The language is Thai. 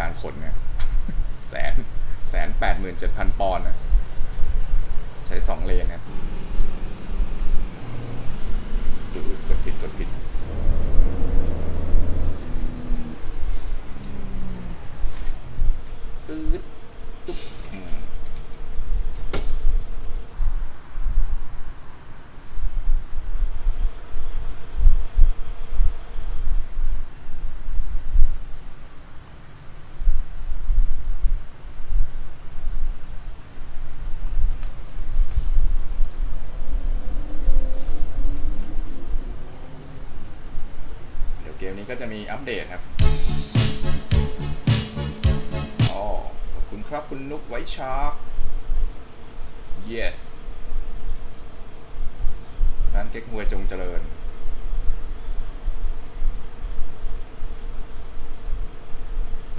การขนเนี่ยแสนแสนแปดหมื่นเจ็ดพันปอนด์นะใช้สองเลนนะกดผิดกดผิดตืดตุ๊บอืม เกมนี้ก็จะมีอัปเดตครับอ๋อขอบคุณครับคุณนุกไวชาร์ก yes ร้านเก๊กฮวยจงเจริญ